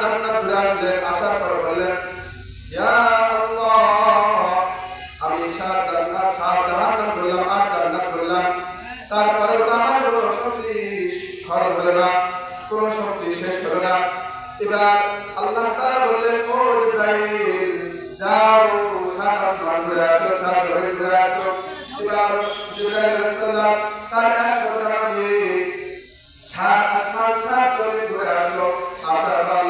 জান্নাত ঘুরে আসলেন আসার পর বললেন, ইয়া আমি সাত জান্নাত বললাম আর জান্নাত বললাম তারপরেও আমার কোনো শক্তি খরচ হলো না, কোনো শক্তি শেষ হলো না। এবার আল্লাহ তাআলা বললেন, ও জিবরাইল, যাও, সাত আসমান ঘুরে আসো, সাত জমিন ঘুরে আসো। এবার জিবরাইল তার একশো টাকা দিয়ে সাত আসমান, সাত জমিন ঘুরে আসলো। আসার পর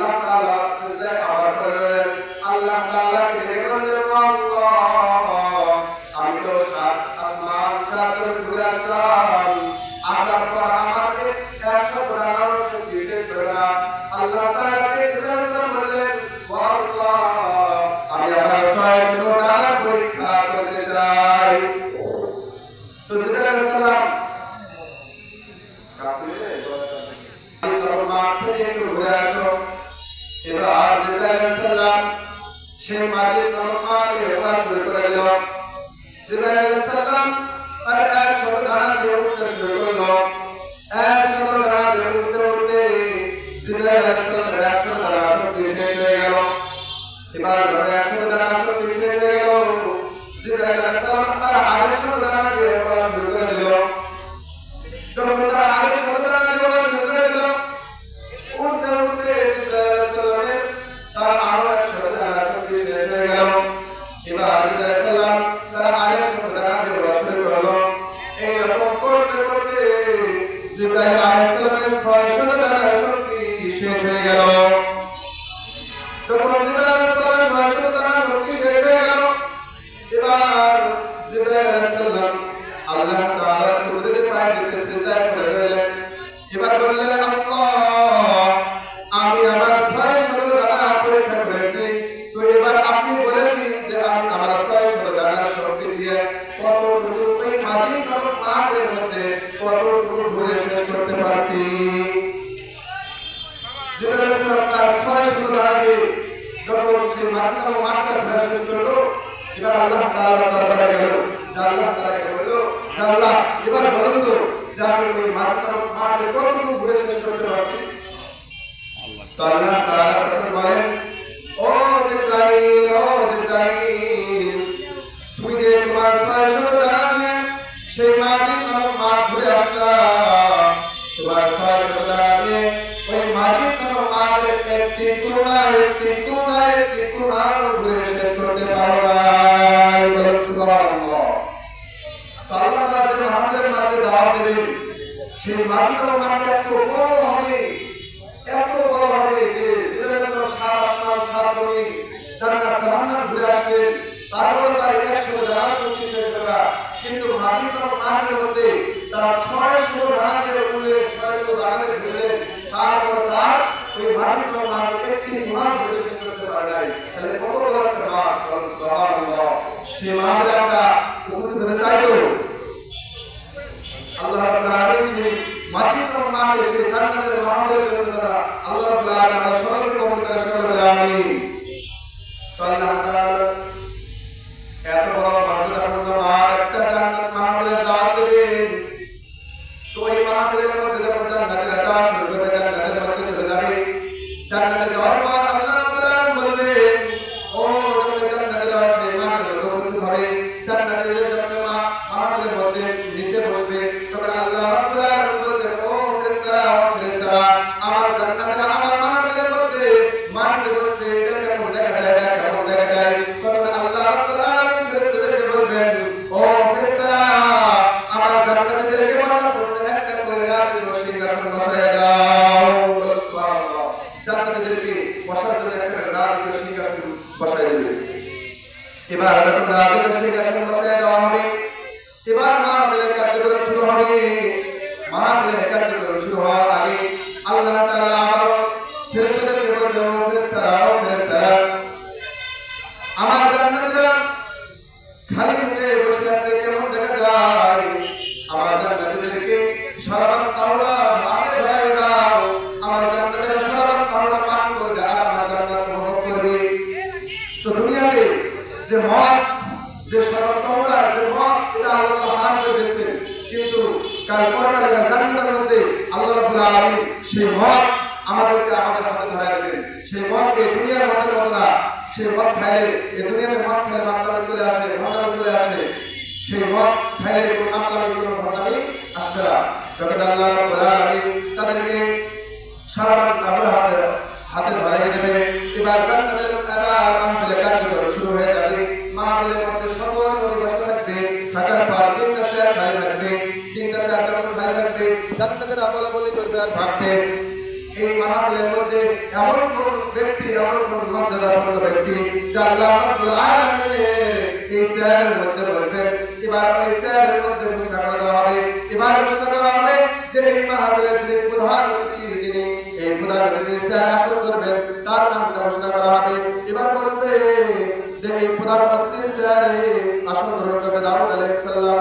সালাম সেই মাঝির তরফাকে ওরা শুরু করে দিল। জিবরাইল সালাম তার এক শত দিয়ে উঠতে শুরু করল। এক শত দিয়ে উঠতে উঠতে জিবরাইল সালামের এক শত শক্তি শেষ হয়ে গেল। এবার যখন এক শত শক্তি শেষ হয়ে গেল, জিবরাইল সালাম তার আরেক শত দিয়ে ওরা শুরু করে ঘুরে শেষ করল এবার আল্লাহ তাআলার দরবারে গেল। যে আল্লাহ বলল, যে এবার বলুন তো, যে ওই নরক মাঠের কতটুকু ঘুরে শেষ করতে পারছি? তো আল্লাহ তাআলা তখন বলেন, ও জিব্রাইল ও জিব্রাইল একটি কোনা একটি কোনা একটি কোনা, ঘুরে শেষ করতে পারো মাহফিলের মধ্যে দাওয়াত সেই নামক মাঠটা এত এত বড় হবে যে ঘুরে আসলেন। তারপরে তার একশো ডানা শক্তি শেষ করা। কিন্তু মাঝি তার মাঠের মধ্যে তার ছয় শত ডানা দিয়ে উঠলেন ছয় শত ঘুরলেন। তারপরে তার ওই মাঝি তার একটি আমরা আল্লাহ রাব্বুল আলামিন সেই মাঝি মাঠে সেই জান্নাতের মাহফিলের জন্য তারা আল্লাহ রাব্বুল আলামিন আমাদের সকলকে কবুল করে, সকলে বলে আমিন। তো আল্লাহ তাআলা এত সারাবাত যে মদ এটা আল্লাহ তাআলা হারাম করে দিয়েছেন কিন্তু কাল পরকালে কাল জান্নাতের মধ্যে আল্লাহ রাব্বুল আলামিন সেই মদ আমাদেরকে আমাদের হাতে ধরাই দেবেন সেই মদ এই দুনিয়ার মদের মতো না। সেই মদ খাইলে, এই দুনিয়াতে মদ খাইলে মাতলামি চলে আসে, ভণ্ডামি চলে আসে। সেই মদ খাইলে কোনো মাতলামি, কোনো ভণ্ডামি আসবে না। যখন আল্লাহ রাব্বুল আলামিন তাদেরকে সারাবার তাহলে হাতে হাতে ধরাই দেবে এবার জান্নাতের এবার মাহফিলে কার্যক্রম শুরু হয়ে যাবে মাহফিলের মধ্যে সকল নবী বসে থাকবে থাকার পর তিনটা চেয়ার খালি থাকবে চেয়ার যখন থাকবে জান্নাতের আবলা বলি করবে আর ভাববে, এই মাহফিলের মধ্যে এমন কোন ব্যক্তি, এমন কোন মর্যাদাপূর্ণ ব্যক্তি যা আল্লাহ আলামিনের এই চেয়ারের মধ্যে বসবেন এবার ওই চেয়ারের মধ্যে ঘোষণা করে দেওয়া হবে। এবার ঘোষণা করা হবে যে এই মাহফিলের যিনি প্রধান অতিথি, যিনি এই প্রধান অতিথি চেয়ারে আসন করবেন, তার নামটা ঘোষণা করা হবে। এবার বলবে যে এই প্রধান অতিথির চেয়ারে আসন গ্রহণ করবে দাউদ আলাইহিস সালাম।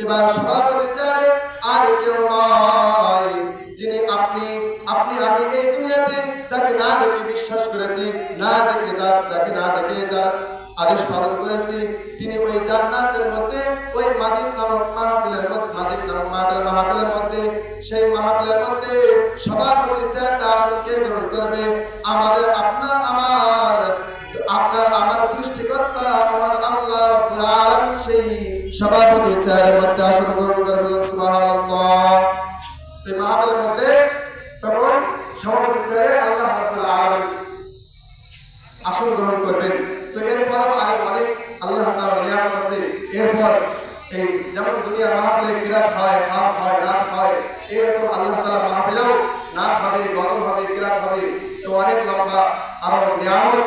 এবার সভাপতি আর কেউ যিনি আপনি আপনি আমি এই যাকে না দেখে বিশ্বাস করেছি না দেখে যার যাকে না দেখে যার আদেশ পালন করেছে। তিনি ওই জান্নাতের মধ্যে, ওই মাজিদ নামক মাহফিলের মধ্যে, মাজিদ নামক মাহফিলের মাহফিলের মধ্যে, সেই মাহফিলের মধ্যে সবার প্রতি চেয়ারটা আসন কে গ্রহণ করবে, আমাদের আপনার তো এরপরও আরও অনেক আল্লাহ তাআলা নিয়ামত আছে। এরপর এই যেমন দুনিয়া মাহাবলে কিরাত হয় হাফ হয় নাথ হয়, এরকম আল্লাহ তালা মাহাবলেও নাথ হবে, গজল হবে, কিরাত হবে। তো অনেক লম্বা আরও নিয়ামত।